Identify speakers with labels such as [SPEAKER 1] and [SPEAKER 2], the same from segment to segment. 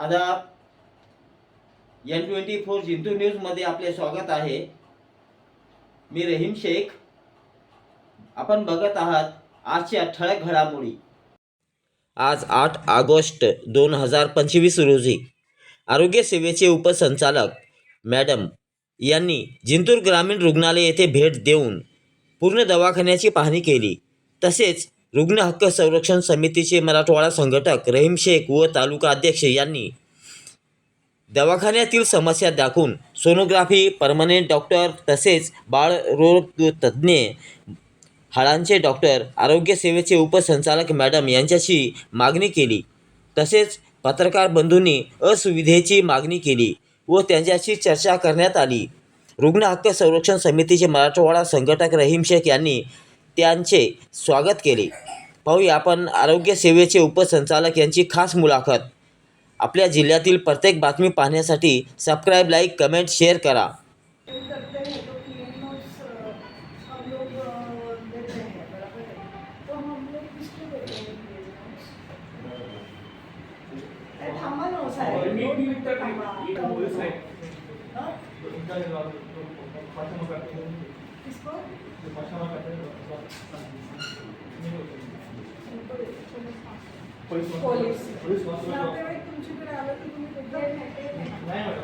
[SPEAKER 1] आदाब N twenty four जिंतू न्यूजमध्ये आपले स्वागत आहे. मी रहीम शेख. आपण बघत आहात आजच्या ठळक घडामोडी. आज आठ ऑगस्ट दोन हजार पंचवीस रोजी आरोग्य सेवेचे उपसंचालक मॅडम यांनी जिंतूर ग्रामीण रुग्णालय येथे भेट देऊन पूर्ण दवाखान्याची पाहणी केली. तसेच रुग्ण हक्क संरक्षण समितीचे मराठवाडा संघटक रहीम शेख व तालुका अध्यक्ष यांनी दवाखान्यातील समस्या दाखवून सोनोग्राफी परमनंट डॉक्टर तसेच बाळरोग तज्ज्ञ हाडांचे डॉक्टर आरोग्य सेवेचे उपसंचालक मॅडम यांच्याशी मागणी केली. तसेच पत्रकार बंधूंनी असुविधेची मागणी केली व त्यांच्याशी चर्चा करण्यात आली. रुग्ण हक्क संरक्षण समितीचे मराठवाडा संघटक रहीम शेख यांनी त्यांचे स्वागत केले. पाहूया आपण आरोग्य सेवेचे उपसंचालक यांची खास मुलाखत. आपल्या जिल्ह्यातील प्रत्येक बातमी पाहण्यासाठी सबस्क्राईब लाईक कमेंट शेअर करा.
[SPEAKER 2] हाँ? किसको पोलीस नातेवाईक तुमच्याकडे आलं की तुम्ही देता? नाही बरं.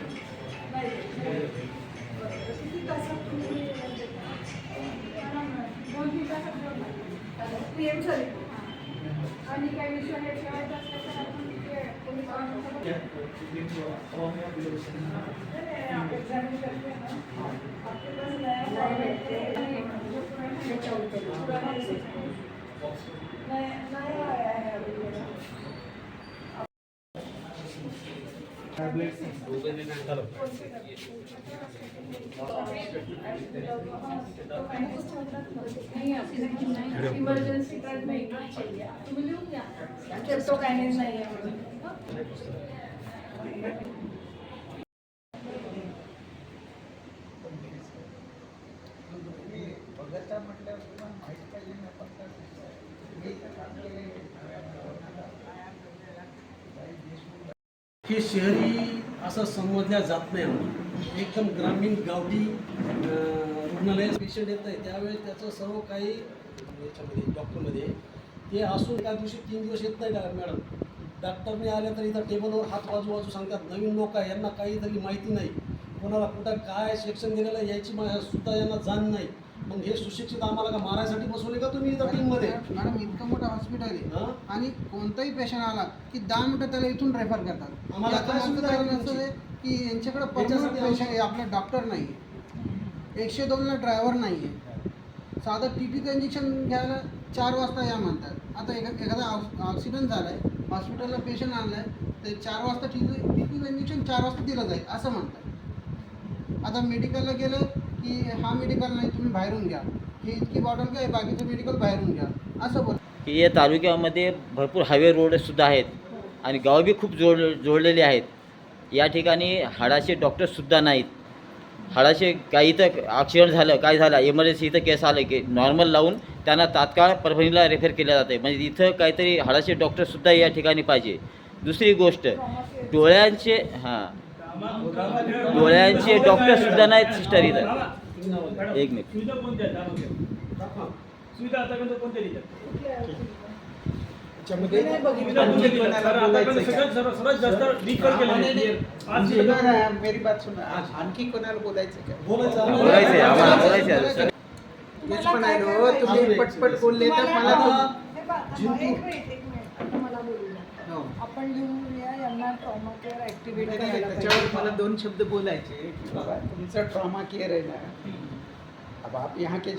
[SPEAKER 2] किती तासात तुम्ही देता? दोन तीन तासात report. आणि काही विषय ठेवायचा असला तर आपण ते पोलिसांसोबत- नाही, नाही, examine करते ना. आपके पास नया file है, ते आणि जो पुराना- पुराना system. नया नया आया है अभी मेरा. इमर्जन्सी कार्ड में इतना चाहिए तुम्ही लिहून घ्या क्रिप्टोकायनेज नाही आहे म्हणून
[SPEAKER 3] हे शहरी असं समजल्या जात नाही आम्हाला एकदम ग्रामीण गावठी रुग्णालय पेशंट येत नाही. त्यावेळेस त्याचं सर्व काही याच्यामध्ये डॉक्टरमध्ये ते असून त्या दिवशी तीन दिवस येत नाही मॅडम. डॉक्टरने आले तर इथं टेबलवर हात बाजू बाजू सांगतात. नवीन लोक आहे यांना काही तरी माहिती नाही. कोणाला कुठं काय सेक्शन दिलेलं आहे याची मा- सुद्धा यांना जाण नाही. मग हे सुशिक्षित आम्हाला का मारायसाठी बसवले का तुम्ही इथं टीममध्ये
[SPEAKER 4] मॅडम इतकं मोठं हॉस्पिटल आहे. आणि कोणताही पेशंट आला की दहा मिनिटं त्याला इथून रेफर करतात.
[SPEAKER 3] आम्हाला काय सुविधा आहे
[SPEAKER 4] की यांच्याकडे परमनंट पेशंट आहे आपला डॉक्टर नाही. आहे एकशे दोनला ड्रायव्हर नाही आहे. साधं टी टीचं इंजेक्शन घ्यायला चार वाजता या म्हणतात. आता एखा एखादा ॲक्सिडेंट झाला आहे हॉस्पिटलला पेशंट आणला आहे ते चार वाजता टी टीचं इंजेक्शन चार वाजता दिलं जाईल असं म्हणतात. आता मेडिकलला गेलं की हा मेडिकल नाही तुम्ही बाहेरून घ्या. ही इतकी बॉटल घ्या बाकीचं मेडिकल बाहेरून घ्या. असं बोल.
[SPEAKER 1] की या तालुक्यामध्ये भरपूर हायवे रोडसुद्धा आहेत आणि गाव बी खूप जोड जोडलेले आहेत. या ठिकाणी हाडाचे डॉक्टरसुद्धा नाहीत. हाडाचे काही इथं ॲक्सिडेंट झालं काय झालं इमर्जन्सी इथं केस आलं की नॉर्मल लावून त्यांना तात्काळ परभणीला रेफर केलं जाते म्हणजे इथं काहीतरी हाडाचे डॉक्टरसुद्धा या ठिकाणी पाहिजे. दुसरी गोष्ट डोळ्यांचे हां डोळ्यांचे डॉक्टरसुद्धा नाहीत सिस्टर इथं. एक मिनिट.
[SPEAKER 4] आणखी कोणाला बोलायचं
[SPEAKER 3] बोलायचं
[SPEAKER 1] बोलायचं आम्हाला
[SPEAKER 4] तुम्ही पटपट बोलले तर मला
[SPEAKER 2] तुम्हाला-
[SPEAKER 4] तर-
[SPEAKER 2] हे पहा, थांबा, एक मिनिट एक मिनिट आता मला
[SPEAKER 4] हो.
[SPEAKER 2] आपण लिहूया यांना ट्रॉमा केअर ऍक्टिव्हेट
[SPEAKER 4] त्याच्यावर. मला दोन शब्द बोलायचे की बाबा तुमचं ट्रॉमा केअर आहे ना अब आप यहाँ के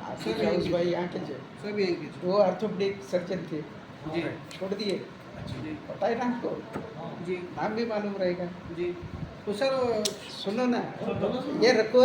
[SPEAKER 4] हाउस
[SPEAKER 5] के
[SPEAKER 4] भाई। यहाँ के थे
[SPEAKER 5] सब यहीं के
[SPEAKER 4] वो ऑर्थोपेडिक सर्जन थे
[SPEAKER 5] जी
[SPEAKER 4] छोड़ दिए
[SPEAKER 5] जी
[SPEAKER 4] पता है ना आपको
[SPEAKER 5] जी
[SPEAKER 4] नाम भी मालूम रहेगा
[SPEAKER 5] जी तो सर
[SPEAKER 4] सुनो ना ये रखो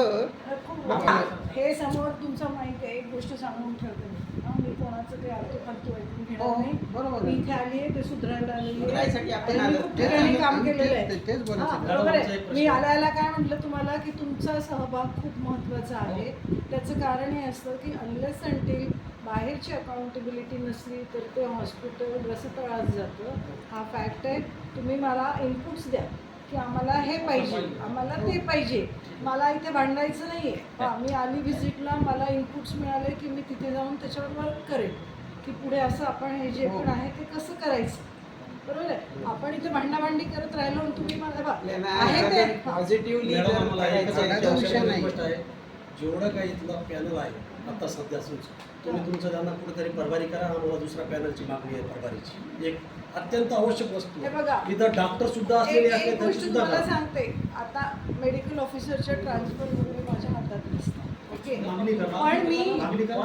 [SPEAKER 2] हे समोर तुमचं माहिती आहे एक गोष्ट सांगून ठेवते मी हा, कोणाचं ते आलतो फालतू ऐकून घेणार
[SPEAKER 4] हो,
[SPEAKER 2] नाही
[SPEAKER 4] बरोबर
[SPEAKER 2] मी. इथे आली आहे ते सुधारायला आलेली आहे.
[SPEAKER 4] सुधारायसाठी आपण
[SPEAKER 2] आणि मी
[SPEAKER 4] आलो.
[SPEAKER 2] खूप ठिकाणी काम केलेलं आहे
[SPEAKER 4] तेच- तेच बोलायचं.
[SPEAKER 2] हा, बरोबर
[SPEAKER 3] मॅडमचा
[SPEAKER 2] आहे
[SPEAKER 3] एक
[SPEAKER 2] मी
[SPEAKER 3] प्रश्न.
[SPEAKER 2] आल्या आल्या काय म्हटलं तुम्हाला की तुमचा सहभाग खूप महत्त्वाचा आहे त्याचं कारण हे असतं की अनलेस अंटील बाहेरची अकाउंटेबिलिटी नसली तर ते हॉस्पिटल रसतळात जातं हा फॅक्ट आहे तुम्ही मला इनपुट्स द्या की आम्हाला हे पाहिजे आम्हाला ते पाहिजे. मला इथे भांडायचं नाही आहे मी आली व्हिजिटला मला इनपुट्स मिळाले की मी तिथे जाऊन त्याच्यावर वर्क करेन. की पुढे असं आपण हे जे पण आहे ते कसं करायचं? बरोबर आहे? आपण इथे भांडाभांडी करत राहिलो आणि तुम्ही मला बा आहे ते.
[SPEAKER 5] Positively
[SPEAKER 3] madam. गोष्ट जेवढं काही इथला पॅनल आहे आता सध्या तुम्ही तुमचं त्यांना कुठेतरी परवारी करा आम्हाला दुसऱ्या पॅनलची मागणी आहे परवारीची एक अत्यंत आवश्यक वस्तू
[SPEAKER 2] हे बघा.
[SPEAKER 3] इथं डॉक्टर सुद्धा असलेले असले
[SPEAKER 2] एक
[SPEAKER 3] तरी
[SPEAKER 2] गोष्ट
[SPEAKER 3] सुद्धा
[SPEAKER 2] तुम्हाला
[SPEAKER 3] करा.
[SPEAKER 2] सांगते आता मेडिकल ऑफिसरच्या ट्रान्सफर वगैरे माझ्या हातात नसतं ओके
[SPEAKER 3] मागणी करा.
[SPEAKER 2] पण मी.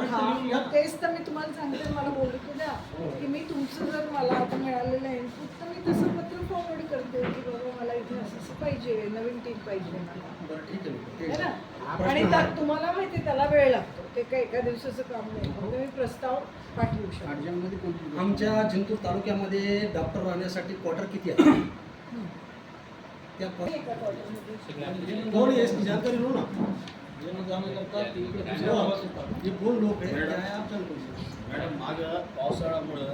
[SPEAKER 2] हा तेच तर मी तुम्हाला सांगते मला बोलू की द्या की मी तुमचं जर मला आता मिळालेलं इनपुट तर मी तसं पत्र फॉरवर्ड करते की बाबा मला इथे असं असं पाहिजे नवीन टीम पाहिजे मला
[SPEAKER 3] बरं ठीक आहे ठीक
[SPEAKER 2] है
[SPEAKER 3] आहे.
[SPEAKER 2] ना आणि त्या- तुम्हाला माहिती आहे, त्याला वेळ लागतो ते काय एका दिवसाचं काम नाही. मी प्रस्ताव पाठवू शकतो.
[SPEAKER 4] अर्जंटमध्ये कोणती
[SPEAKER 3] आमच्या जिंतूर तालुक्यामध्ये डॉक्टर राहण्यासाठी क्वार्टर किती आहे? त्या क्वा-
[SPEAKER 2] एका कॉलेजमध्ये
[SPEAKER 3] कोण आहे? इसकी जानकारी लो ना? हे. कोण लोक आहे आमच्याकडे.
[SPEAKER 6] मॅडम मागं पावसाळ्यामुळं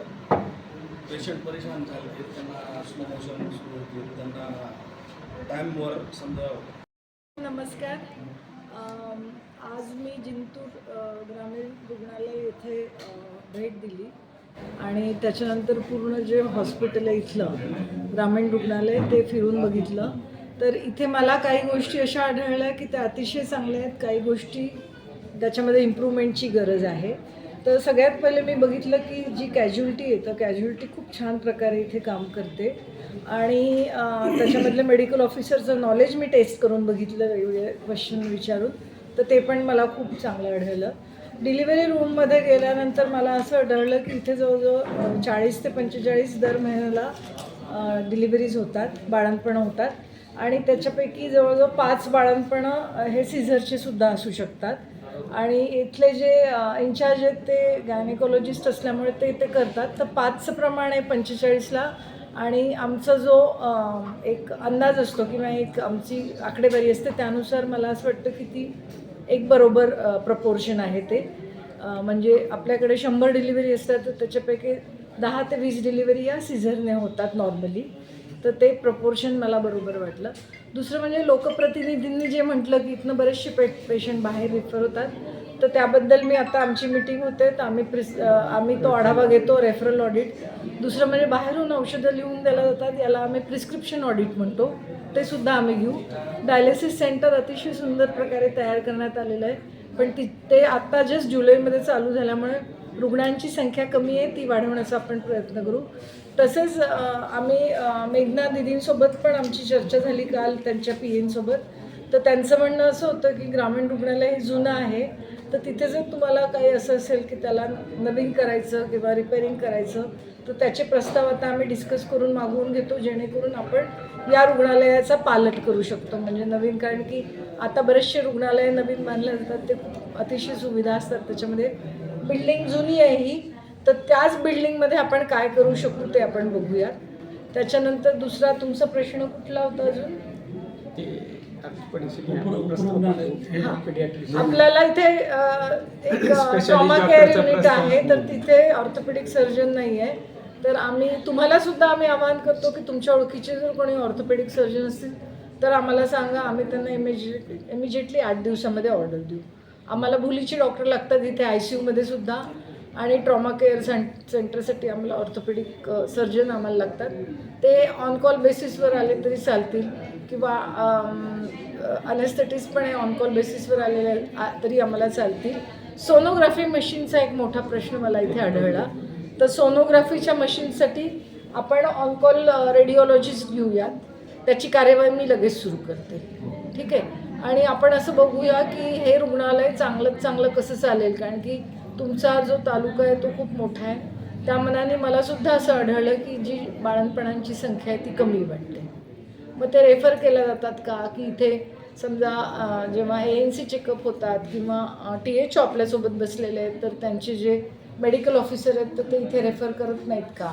[SPEAKER 6] पेशंट परेशान झाले त्यांना स्लो मोशन सुरू होते. त्यांना टाईमवर समजा
[SPEAKER 2] नमस्कार. आज मी जिंतूर ग्रामीण रुग्णालय येथे भेट दिली. आणि त्याच्यानंतर पूर्ण जे हॉस्पिटल आहे इथलं ग्रामीण रुग्णालय ते फिरून बघितलं. तर इथे मला काही गोष्टी अशा आढळल्या की त्या अतिशय चांगल्या आहेत. काही गोष्टी त्याच्यामध्ये इम्प्रूव्हमेंटची गरज आहे. तर सगळ्यात पहिले मी बघितलं की जी कॅज्युलिटी आहे तर कॅज्युलिटी खूप छान प्रकारे इथे काम करते. आणि त्याच्यामधलं मेडिकल ऑफिसरचं नॉलेज मी टेस्ट करून बघितलं वेगवेगळे क्वेश्चन विचारून. तर ते पण मला खूप चांगलं आढळलं. डिलिव्हरी रूममध्ये गेल्यानंतर मला असं आढळलं की इथे जवळजवळ चाळीस ते पंचेचाळीस दर महिन्याला डिलिव्हरीज होतात बाळणपणं होतात. आणि त्याच्यापैकी जवळजवळ पाच बाळणपणं हे सिझरचे सुद्धा असू शकतात. आणि इथले जे इन्चार्ज आहेत ते गायनेकोलॉजिस्ट असल्यामुळे ते ते करतात. तर पाचचं प्रमाण आहे पंचेचाळीसला. आणि आमचा जो एक अंदाज असतो किंवा एक आमची आकडेवारी असते त्यानुसार मला असं वाटतं की ती एक बरोबर प्रपोर्शन आहे ते. म्हणजे आपल्याकडे शंभर डिलिव्हरी असतात तर त्याच्यापैकी दहा ते वीस डिलिव्हरी या सीझरने होतात नॉर्मली तर ते प्रपोर्शन मला बरोबर वाटलं. दुसरं म्हणजे लोकप्रतिनिधींनी जे म्हटलं की इथनं बरेचसे पे पेशंट बाहेर रिफर होतात. तर त्याबद्दल मी आता आमची मिटिंग होते तर आम्ही प्रिस आम्ही तो आढावा घेतो रेफरल ऑडिट दुसरं म्हणजे बाहेरून औषधं लिहून द्यायला जातात याला आम्ही प्रिस्क्रिप्शन ऑडिट म्हणतो. ते सुद्धा आम्ही घेऊ. डायलिसिस सेंटर अतिशय सुंदर प्रकारे तयार करण्यात आलेलं आहे. पण ती ते आत्ता जस्ट जुलैमध्ये चालू झाल्यामुळे रुग्णांची संख्या कमी आहे ती वाढवण्याचा आपण प्रयत्न करू. तसेच आम्ही मेघना दिदींसोबत पण आमची चर्चा झाली काल त्यांच्या पी एनसोबत तर त्यांचं म्हणणं असं होतं की ग्रामीण रुग्णालय हे जुनं आहे. तर तिथे जर तुम्हाला काही असं असेल की त्याला नवीन करायचं किंवा रिपेअरिंग करायचं तर त्याचे प्रस्ताव आता आम्ही डिस्कस करून मागवून घेतो जेणेकरून आपण या रुग्णालयाचा पालट करू शकतो. म्हणजे नवीन कारण की आता बरेचसे रुग्णालय नवीन बांधले जातात ते खूप अतिशय सुविधा असतात. त्याच्यामध्ये बिल्डिंग जुनी आहे ही तर त्याच बिल्डिंगमध्ये आपण काय करू शकू ते आपण बघूयात. त्याच्यानंतर दुसरा तुमचा प्रश्न कुठला होता अजून? आपल्याला इथे एक ट्रॉमा केअर युनिट आहे तर तिथे ऑर्थोपेडिक सर्जन नाही आहे तर आम्ही तुम्हाला सुद्धा आम्ही आवाहन करतो की तुमच्या ओळखीचे जर कोणी ऑर्थोपेडिक सर्जन असतील तर आम्हाला सांगा आम्ही त्यांना इमिजिएटली इमिजिएटली आठ दिवसामध्ये ऑर्डर देऊ. आम्हाला भुलीचे डॉक्टर लागतात इथे आय सी यूमध्ये सुद्धा. आणि ट्रॉमा केअर सें सेंटरसाठी आम्हाला ऑर्थोपेडिक सर्जन आम्हाला लागतात. ते ऑन कॉल बेसिसवर आले तरी चालतील. किंवा अनेस्थेटिस्ट पण ऑन कॉल बेसिसवर आलेले आ- तरी आम्हाला चालतील. सोनोग्राफी मशीनचा एक मोठा प्रश्न मला इथे आढळला. तर सोनोग्राफीच्या मशीनसाठी आपण ऑन कॉल रेडिओलॉजिस्ट घेऊयात. त्याची कार्यवाही मी लगेच सुरू करते. ठीक आहे? आणि आपण असं बघूया की हे रुग्णालय चांगलं चांगलं कसं चालेल? कारण की तुमचा जो तालुका आहे तो खूप मोठा आहे. त्या मनाने मला सुद्धा असं आढळलं की जी बाळणपणांची संख्या आहे ती कमी वाटते. मग ते रेफर केल्या जातात का? की इथे समजा जेव्हा ए एन सी चेकअप होतात किंवा टी एच आपल्यासोबत बसलेले आहेत तर त्यांचे जे मेडिकल ऑफिसर आहेत तर ते इथे रेफर करत नाहीत का?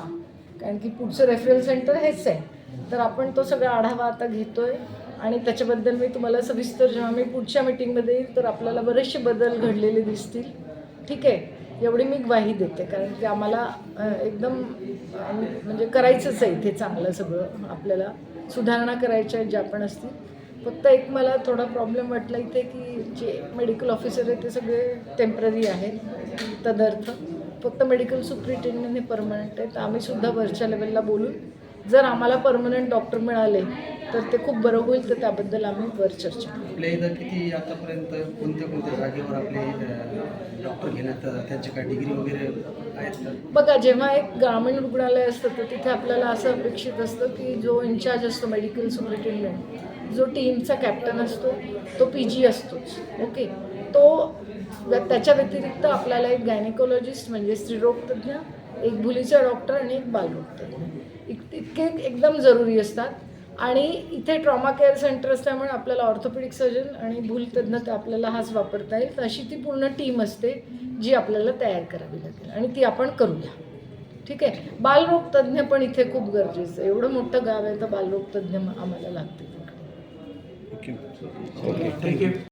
[SPEAKER 2] कारण की पुढचं रेफरल सेंटर हेच आहे. तर आपण तो सगळा आढावा आता घेतो आहे आणि त्याच्याबद्दल मी तुम्हाला सविस्तर जेव्हा मी पुढच्या मिटिंगमध्ये येईल तर आपल्याला बरेचसे बदल घडलेले दिसतील. ठीक आहे एवढी मी ग्वाही देते. कारण की आम्हाला एकदम म्हणजे करायचंच आहे इथे चांगलं सगळं. आपल्याला सुधारणा करायच्या आहेत ज्या पण असतील. फक्त एक मला थोडा प्रॉब्लेम वाटला इथे की जे मेडिकल ऑफिसर आहेत ते सगळे टेंपररी आहेत तदर्थ. फक्त मेडिकल सुप्रिटेंडंट हे परमनंट आहेत. आम्ही सुद्धा वरच्या लेवलला बोलून जर आम्हाला परमनंट डॉक्टर मिळाले तर ते खूप बरं होईल तर त्याबद्दल आम्ही वर चर्चा करू.
[SPEAKER 3] आपल्या इथं किती आतापर्यंत कोणत्या कोणत्या जागेवर आपले डॉक्टर घेण्यात त्यांचे काय डिग्री वगैरे आहेत
[SPEAKER 2] बघा जेव्हा एक ग्रामीण रुग्णालय असतं तर तिथे आपल्याला असं अपेक्षित असतं की जो इन्चार्ज असतो मेडिकल सुप्रिटेंडंट जो टीमचा कॅप्टन असतो तो पी जी असतोच ओके तो त्याच्या व्यतिरिक्त आपल्याला एक गायनेकोलॉजिस्ट म्हणजे स्त्रीरोगतज्ञ एक भुलीचा डॉक्टर आणि एक बालरोगतज्ञ इतके एकदम जरुरी असतात. आणि इथे ट्रॉमा केअर सेंटर असल्यामुळे आपल्याला ऑर्थोपेडिक सर्जन आणि भूलतज्ञ ते आपल्याला हाच वापरता येईल. अशी ती पूर्ण टीम असते जी आपल्याला तयार करावी लागेल. आणि ती आपण करूया. ठीक आहे? बालरोग तज्ज्ञ पण इथे खूप गरजेचं आहे. एवढं मोठं गाव आहे तर बालरोग तज्ज्ञ आम्हाला लागते
[SPEAKER 3] थँक्यू